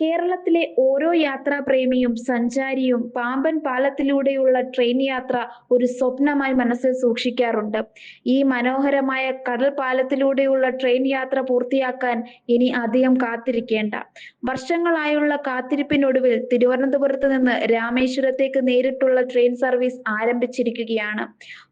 കേരളത്തിലെ ഓരോ യാത്രാപ്രേമിയും സഞ്ചാരിയും പാമ്പൻ പാലത്തിലൂടെയുള്ള ട്രെയിൻ യാത്ര ഒരു സ്വപ്നമായി മനസ്സിൽ സൂക്ഷിക്കാറുണ്ട്. ഈ മനോഹരമായ കടൽ പാലത്തിലൂടെയുള്ള ട്രെയിൻ യാത്ര പൂർത്തിയാക്കാൻ ഇനി അധികം കാത്തിരിക്കേണ്ട. വർഷങ്ങളായുള്ള കാത്തിരിപ്പിനൊടുവിൽ തിരുവനന്തപുരത്ത് നിന്ന് രാമേശ്വരത്തേക്ക് നേരിട്ടുള്ള ട്രെയിൻ സർവീസ് ആരംഭിച്ചിരിക്കുകയാണ്.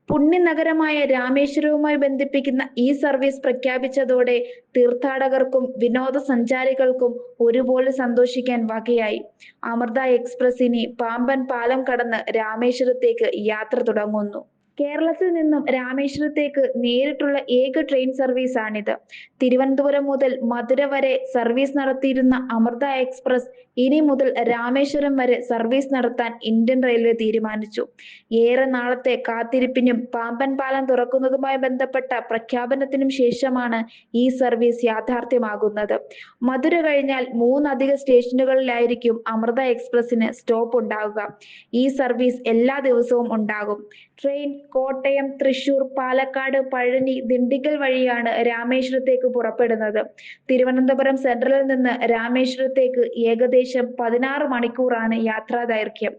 പുണ്യനഗരമായ രാമേശ്വരവുമായി ബന്ധിപ്പിക്കുന്ന ഈ സർവീസ് പ്രഖ്യാപിച്ചതോടെ തീർത്ഥാടകർക്കും വിനോദസഞ്ചാരികൾക്കും ഒരുപോലെ സന്തോഷിക്കാൻ വകയായി. അമൃത എക്സ്പ്രസ് ഇനി പാമ്പൻ പാലം കടന്ന് രാമേശ്വരത്തേക്ക് യാത്ര തുടങ്ങുന്നു. കേരളത്തിൽ നിന്നും രാമേശ്വരത്തേക്ക് നേരിട്ടുള്ള ഏക ട്രെയിൻ സർവീസ് ആണിത്. തിരുവനന്തപുരം മുതൽ മധുര വരെ സർവീസ് നടത്തിയിരുന്ന അമൃത എക്സ്പ്രസ് ഇനി മുതൽ രാമേശ്വരം വരെ സർവീസ് നടത്താൻ ഇന്ത്യൻ റെയിൽവേ തീരുമാനിച്ചു. ഏറെ നാളത്തെ കാത്തിരിപ്പിനും പാമ്പൻ പാലം തുറക്കുന്നതുമായി ബന്ധപ്പെട്ട പ്രഖ്യാപനത്തിനും ശേഷമാണ് ഈ സർവീസ് യാഥാർത്ഥ്യമാകുന്നത്. മധുര കഴിഞ്ഞാൽ മൂന്നധിക സ്റ്റേഷനുകളിലായിരിക്കും അമൃത എക്സ്പ്രസിന് സ്റ്റോപ്പ് ഉണ്ടാവുക. ഈ സർവീസ് എല്ലാ ദിവസവും ഉണ്ടാകും. ട്രെയിൻ കോട്ടയം തൃശൂർ പാലക്കാട് പഴനി ദിണ്ടിഗൽ വഴിയാണ് രാമേശ്വരത്തേക്ക് പുറപ്പെടുന്നത്. തിരുവനന്തപുരം സെൻട്രലിൽ നിന്ന് രാമേശ്വരത്തേക്ക് ഏകദേശം പതിനാറ് മണിക്കൂറാണ് യാത്രാ ദൈർഘ്യം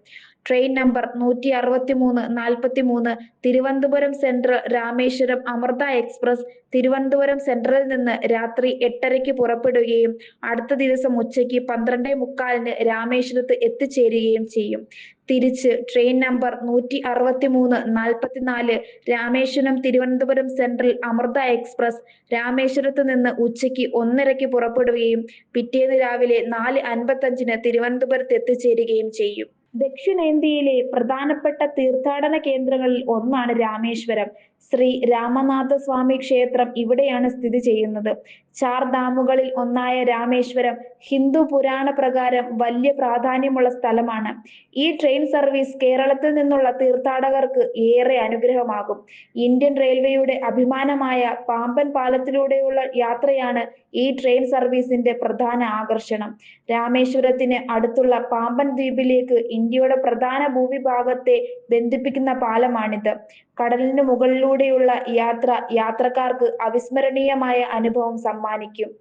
ട്രെയിൻ നമ്പർ നൂറ്റി അറുപത്തി മൂന്ന് നാൽപ്പത്തി മൂന്ന് തിരുവനന്തപുരം സെൻട്രൽ രാമേശ്വരം അമൃത എക്സ്പ്രസ് തിരുവനന്തപുരം സെൻട്രലിൽ നിന്ന് രാത്രി എട്ടരയ്ക്ക് പുറപ്പെടുകയും അടുത്ത ദിവസം ഉച്ചയ്ക്ക് പന്ത്രണ്ടേ മുക്കാലിന് രാമേശ്വരത്ത് എത്തിച്ചേരുകയും ചെയ്യും. തിരിച്ച് ട്രെയിൻ നമ്പർ നൂറ്റി അറുപത്തി മൂന്ന് നാൽപ്പത്തിനാല് രാമേശ്വരം തിരുവനന്തപുരം സെൻട്രൽ അമൃത എക്സ്പ്രസ് രാമേശ്വരത്ത് നിന്ന് ഉച്ചയ്ക്ക് ഒന്നരയ്ക്ക് പുറപ്പെടുകയും പിറ്റേന്ന് രാവിലെ നാല് അൻപത്തഞ്ചിന് തിരുവനന്തപുരത്ത് എത്തിച്ചേരുകയും ചെയ്യും. ദക്ഷിണേന്ത്യയിലെ പ്രധാനപ്പെട്ട തീർത്ഥാടന കേന്ദ്രങ്ങളിൽ ഒന്നാണ് രാമേശ്വരം. ശ്രീ രാമനാഥ സ്വാമി ക്ഷേത്രം ഇവിടെയാണ് സ്ഥിതി ചെയ്യുന്നത്. ചാർ ഡാമുകളിൽ ഒന്നായ രാമേശ്വരം ഹിന്ദു പുരാണ പ്രകാരം വലിയ പ്രാധാന്യമുള്ള സ്ഥലമാണ്. ഈ ട്രെയിൻ സർവീസ് കേരളത്തിൽ നിന്നുള്ള തീർത്ഥാടകർക്ക് ഏറെ അനുഗ്രഹമാകും. ഇന്ത്യൻ റെയിൽവേയുടെ അഭിമാനമായ പാമ്പൻ പാലത്തിലൂടെയുള്ള യാത്രയാണ് ഈ ട്രെയിൻ സർവീസിന്റെ പ്രധാന ആകർഷണം. രാമേശ്വരത്തിന് അടുത്തുള്ള പാമ്പൻ ദ്വീപിലേക്ക് ഇന്ത്യയുടെ പ്രധാന ഭൂവിഭാഗത്തെ ബന്ധിപ്പിക്കുന്ന പാലമാണിത്. കടലിന് മുകളിലൂടെയുള്ള യാത്ര യാത്രക്കാർക്ക് അവിസ്മരണീയമായ അനുഭവം സമ്മാനിക്കും.